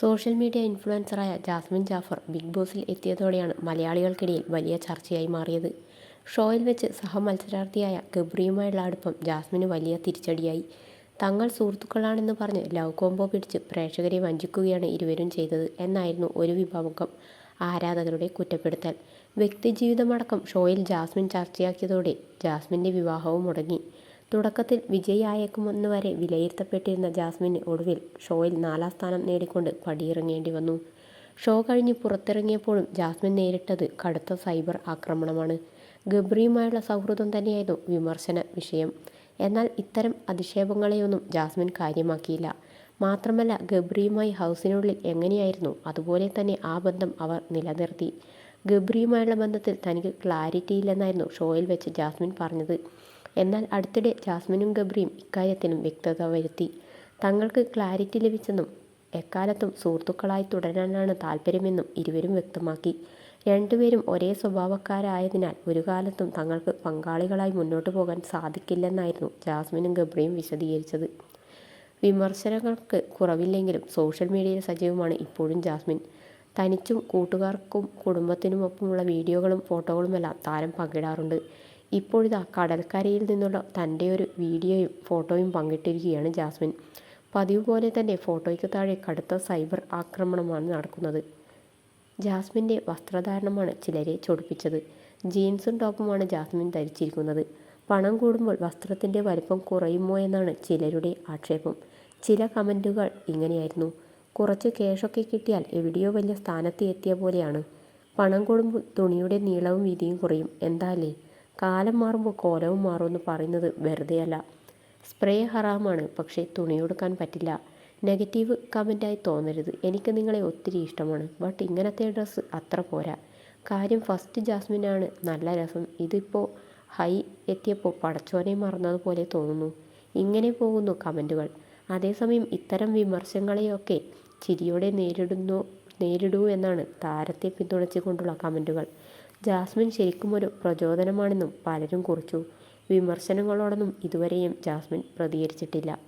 Social media ഇൻഫ്ലുവൻസറായ Jasmin Jafar big ബോസിൽ എത്തിയതോടെയാണ് മലയാളികൾക്കിടയിൽ വലിയ ചർച്ചയായി മാറിയത്. ഷോയിൽ വെച്ച് സഹമത്സരാർത്ഥിയായ ഗബ്രിയുമായുള്ള അടുപ്പം ജാസ്മിന് വലിയ തിരിച്ചടിയായി. തങ്ങൾ സുഹൃത്തുക്കളാണെന്ന് പറഞ്ഞ് ലവ് കോംബോ പിടിച്ച് പ്രേക്ഷകരെ വഞ്ചിക്കുകയാണ് ഇരുവരും ചെയ്തത് എന്നായിരുന്നു ഒരു വിഭാഗം ആരാധകരുടെ കുറ്റപ്പെടുത്തൽ. വ്യക്തിജീവിതമടക്കം ഷോയിൽ ജാസ്മിൻ ചർച്ചയാക്കിയതോടെ ജാസ്മിന്റെ വിവാഹവും മുടങ്ങി. തുടക്കത്തിൽ വിജയിയായേക്കുമെന്ന് വരെ വിലയിരുത്തപ്പെട്ടിരുന്ന ജാസ്മിന് ഒടുവിൽ ഷോയിൽ നാലാം സ്ഥാനം നേടിക്കൊണ്ട് പടിയിറങ്ങേണ്ടി വന്നു. ഷോ കഴിഞ്ഞ് പുറത്തിറങ്ങിയപ്പോഴും ജാസ്മിൻ നേരിട്ടത് കടുത്ത സൈബർ ആക്രമണമാണ്. ഗബ്രിയുമായുള്ള സൗഹൃദം തന്നെയായിരുന്നു വിമർശന വിഷയം. എന്നാൽ ഇത്തരം അധിക്ഷേപങ്ങളെയൊന്നും ജാസ്മിൻ കാര്യമാക്കിയില്ല. മാത്രമല്ല ഗബ്രിയുമായി ഹൗസിനുള്ളിൽ എങ്ങനെയായിരുന്നു അതുപോലെ തന്നെ ആ ബന്ധം അവർ നിലനിർത്തി. ഗബ്രിയുമായുള്ള ബന്ധത്തിൽ തനിക്ക് ക്ലാരിറ്റി ഇല്ലെന്നായിരുന്നു ഷോയിൽ വെച്ച് ജാസ്മിൻ പറഞ്ഞത്. എന്നാൽ അടുത്തിടെ ജാസ്മിനും ഗബ്രിയും ഇക്കാര്യത്തിലും വ്യക്തത വരുത്തി. തങ്ങൾക്ക് ക്ലാരിറ്റി ലഭിച്ചെന്നും എക്കാലത്തും സുഹൃത്തുക്കളായി തുടരാനാണ് താല്പര്യമെന്നും ഇരുവരും വ്യക്തമാക്കി. രണ്ടുപേരും ഒരേ സ്വഭാവക്കാരായതിനാൽ ഒരു കാലത്തും തങ്ങൾക്ക് പങ്കാളികളായി മുന്നോട്ട് പോകാൻ സാധിക്കില്ലെന്നായിരുന്നു ജാസ്മിനും ഗബ്രിയും വിശദീകരിച്ചത്. വിമർശനങ്ങൾക്ക് കുറവില്ലെങ്കിലും സോഷ്യൽ മീഡിയയിൽ സജീവമാണ് ഇപ്പോഴും ജാസ്മിൻ. തനിച്ചും കൂട്ടുകാർക്കും കുടുംബത്തിനുമൊപ്പമുള്ള വീഡിയോകളും ഫോട്ടോകളുമെല്ലാം താരം പങ്കിടാറുണ്ട്. ഇപ്പോഴിതാ കടൽക്കരയിൽ നിന്നുള്ള തന്റെ ഒരു വീഡിയോയും ഫോട്ടോയും പങ്കിട്ടിരിക്കുകയാണ് ജാസ്മിൻ. പതിവ് പോലെ തന്നെ ഫോട്ടോയ്ക്ക് താഴെ കടുത്ത സൈബർ ആക്രമണമാണ് നടക്കുന്നത്. ജാസ്മിന്റെ വസ്ത്രധാരണമാണ് ചിലരെ ചൊടിപ്പിച്ചത്. ജീൻസും ടോപ്പുമാണ് ജാസ്മിൻ ധരിച്ചിരിക്കുന്നത്. പണം കൂടുമ്പോൾ വസ്ത്രത്തിന്റെ വലിപ്പം കുറയുമോ എന്നാണ് ചിലരുടെ ആക്ഷേപം. ചില കമന്റുകൾ ഇങ്ങനെയായിരുന്നു. കുറച്ച് കേഷൊക്കെ കിട്ടിയാൽ എവിടെയോ വലിയ സ്ഥാനത്ത് എത്തിയ പോലെയാണ്. പണം കൂടുമ്പോൾ തുണിയുടെ നീളവും വീതിയും കുറയും. എന്താല്ലേ കാലം മാറുമ്പോൾ കോലവും മാറുമെന്ന് പറയുന്നത് വെറുതെയല്ല. സ്പ്രേ ഹറാമാണ് പക്ഷേ തുണിയെടുക്കാൻ പറ്റില്ല. നെഗറ്റീവ് കമന്റായി തോന്നരുത്. എനിക്ക് നിങ്ങളെ ഒത്തിരി ഇഷ്ടമാണ് ബട്ട് ഇങ്ങനത്തെ ഡ്രസ്സ് അത്ര പോരാ. കാര്യം ഫസ്റ്റ് ജാസ്മിനാണ് നല്ല രസം. ഇതിപ്പോൾ ഹൈ എത്തിയപ്പോൾ പടച്ചോനെ മറന്നതുപോലെ തോന്നുന്നു. ഇങ്ങനെ പോകുന്നു കമന്റുകൾ അതേസമയം ഇത്തരം വിമർശങ്ങളെയൊക്കെ ചിരിയോടെ നേരിടുന്നു നേരിടൂ എന്നാണ് താരത്തെ പിന്തുണച്ചുകൊണ്ടുള്ള കമന്റുകൾ ജാസ്മിൻ ശരിക്കും ഒരു പ്രചോദനമാണെന്നും പലരും കുറിച്ചു. വിമർശനങ്ങളോടൊന്നും ഇതുവരെയും ജാസ്മിൻ പ്രതികരിച്ചിട്ടില്ല.